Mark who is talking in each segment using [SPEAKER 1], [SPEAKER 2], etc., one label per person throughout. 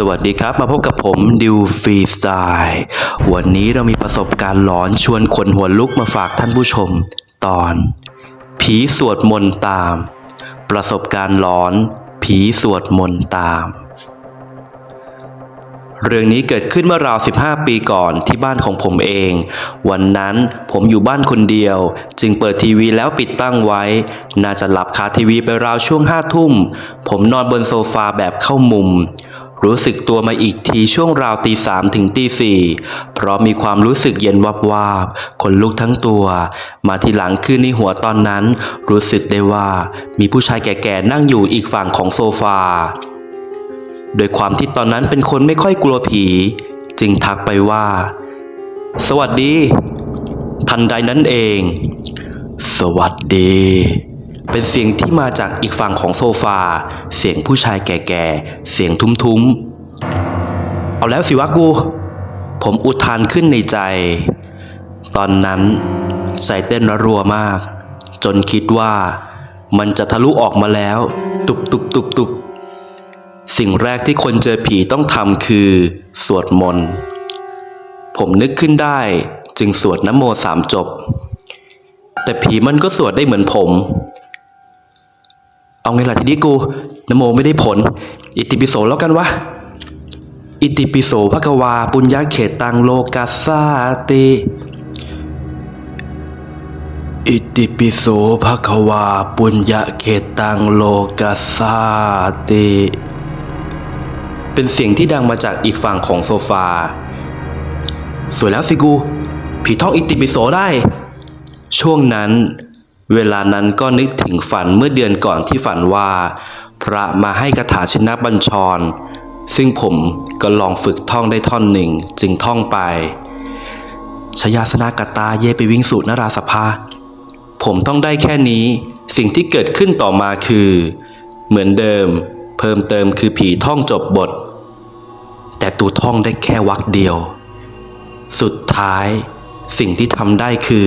[SPEAKER 1] สวัสดีครับมาพบกับผมดิวฟรีสไตล์วันนี้เรามีประสบการณ์หลอนชวนขนหัวลุกมาฝากท่านผู้ชม ตอน ผีสวดมนต์ตาม ประสบการณ์หลอน ผีสวดมนต์ตาม เรื่องนี้เกิดขึ้นเมื่อราว 15 ปีก่อนที่บ้านของผมเอง วันนั้นผมอยู่บ้านคนเดียว จึงเปิดทีวีแล้วปิดตั้งไว้ น่าจะหลับคาทีวีไปราวช่วงห้าทุ่ม ผมนอนบนโซฟาแบบเข้ามุม รู้สึกตัวมาอีกทีช่วงราวตีสามถึงตีสี่เพราะมีความรู้สึกเย็นวับวาบขนลุกทั้งตัว มาทีหลังคือในหัวตอนนั้น รู้สึกได้ว่ามีผู้ชายแก่ๆนั่งอยู่อีกฝั่งของโซฟา โดยความที่ตอนนั้นเป็นคนไม่ค่อยกลัวผี จึงทักไปว่า สวัสดี ทันใดนั้นเอง สวัสดี เป็นเสียงที่มาจากอีกฝั่งของโซฟา เสียงผู้ชายแก่ๆ เสียงทุ้มๆ เอาแล้วสิวะกู ผมอุทานขึ้นในใจ ตอนนั้นใจเต้นร,รัวมาก จนคิดว่ามันจะทะลุออกมาแล้ว ตุบตุบตุบตุบสิ่งแรกที่คนเจอผีต้องทำคือ สวดมนต์ ผมนึกขึ้นได้จึงสวดน้ำโมสามจบ แต่ผีมันก็สวดได้เหมือนผม เอาไงล่ะทีนี้กูนโมไม่ได้ผล อิติปิโสแล้วกันวะ อิติปิโสภะกวา ปุญญาเขตตังโลกัสสาติอิติปิโสภะควาปุญญาเขตตังโลกัสสาติ เป็นเสียงที่ดังมาจากอีกฝั่งของโซฟา สวยแล้วสิกู ผีท่องอิติปิโสได้ ช่วงนั้น เวลานั้นก็นึกถึงฝันเมื่อเดือนก่อนที่ฝันว่า พระมาให้คาถาชินบัญชร ซึ่งผมก็ลองฝึกท่องได้ท่อนหนึ่งจึงท่องไปชยาสนากตาเยไปวิ่งสู่นราสภา ผมต้องได้แค่นี้ สิ่งที่เกิดขึ้นต่อมาคือ เหมือนเดิม เพิ่มเติมคือผีท่องจบบท แต่ตูท่องได้แค่วักเดียว สุดท้าย สิ่งที่ทำได้คือ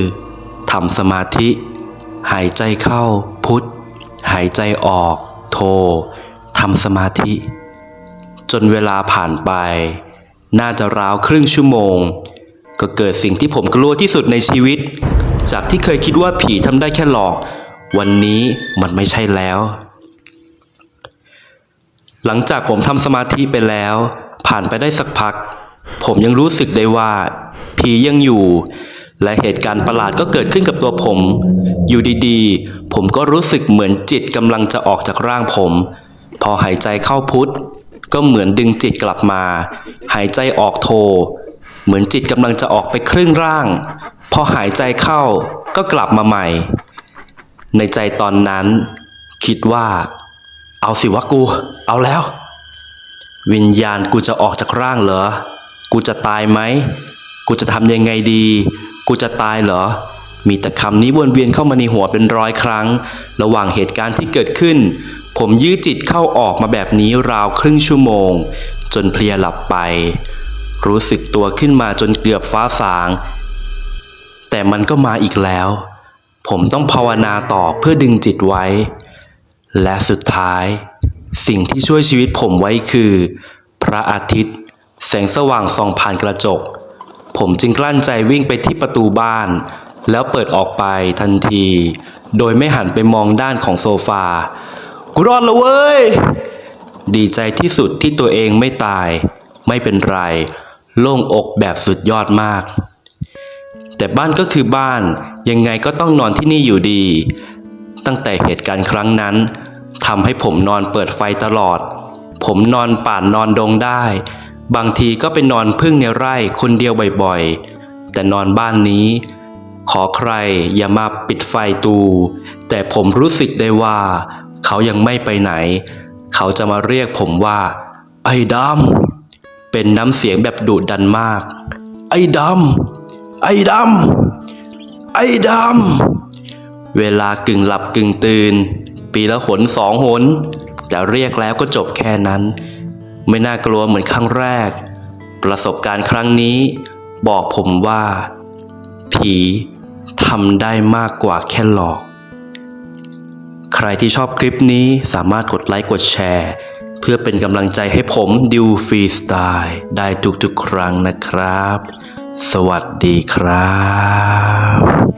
[SPEAKER 1] ทำสมาธิ หายใจเข้าพุทธหายใจออก โททำสมาธิ จนเวลาผ่านไป น่าจะราวครึ่งชั่วโมง ก็เกิดสิ่งที่ผมกลัวที่สุดในชีวิต จากที่เคยคิดว่าผีทำได้แค่หลอก วันนี้มันไม่ใช่แล้ว หลังจากผมทำสมาธิไปแล้ว ผ่านไปได้สักพัก ผมยังรู้สึกได้ว่า ผียังอยู่ และเหตุการณ์ประหลาดก็เกิดขึ้นกับตัวผม อยู่ดีๆ ผมก็รู้สึกเหมือนจิตกำลังจะออกจากร่างผม พอหายใจเข้าพุทธก็เหมือนดึงจิตกลับมา หายใจออกโท เหมือนจิตกำลังจะออกไปครึ่งร่าง พอหายใจเข้าก็กลับมาใหม่ ในใจตอนนั้น คิดว่า เอาสิวะกู เอาแล้ว วิญญาณกูจะออกจากร่างเหรอ กูจะตายไหม กูจะทำยังไงดี กูจะตายเหรอ มีแต่คำนี้วนเวียนเข้ามาในหัวเป็นร้อยครั้ง ระหว่างเหตุการณ์ที่เกิดขึ้น ผมยื้อจิตเข้าออกมาแบบนี้ราวครึ่งชั่วโมง จนเพลียหลับไป รู้สึกตัวขึ้นมาจนเกือบฟ้าสาง แต่มันก็มาอีกแล้ว ผมต้องภาวนาต่อเพื่อดึงจิตไว้ และสุดท้าย สิ่งที่ช่วยชีวิตผมไว้คือ พระอาทิตย์ แสงสว่างส่องผ่านกระจก ผมจึงกลั้นใจวิ่งไปที่ประตูบ้าน แล้วเปิดออกไปทันที โดยไม่หันไปมองด้านของโซฟา กูรอดแล้วเว้ย ดีใจที่สุดที่ตัวเองไม่ตาย ไม่เป็นไร โล่งอกแบบสุดยอดมาก แต่บ้านก็คือบ้าน ยังไงก็ต้องนอนที่นี่อยู่ดี ตั้งแต่เหตุการณ์ครั้งนั้นทำให้ผมนอนเปิดไฟตลอด ผมนอนป่านนอนดงได้ บางทีก็ไปนอนพึ่งในไร่คนเดียวบ่อยๆ แต่นอนบ้านนี้ ขอใครอย่ามาปิดไฟตู แต่ผมรู้สึกได้ว่า เขายังไม่ไปไหน เขาจะมาเรียกผมว่า ไอ้ดำเป็นน้ำเสียงแบบดุดันมาก ไอ้ดำไอ้ดำไอ้ดำเวลากึ่งหลับกึ่งตื่น ปีละหนสองหน แต่เรียกแล้วก็จบแค่นั้น ไม่น่ากลัวเหมือนครั้งแรก ประสบการณ์ครั้งนี้ บอกผมว่าผี ทำได้มากกว่าแค่หลอก ใครที่ชอบคลิปนี้สามารถกดไลค์กดแชร์ เพื่อเป็นกำลังใจให้ผมดิวฟรีสไตล์ได้ทุกๆครั้งนะครับ สวัสดีครับ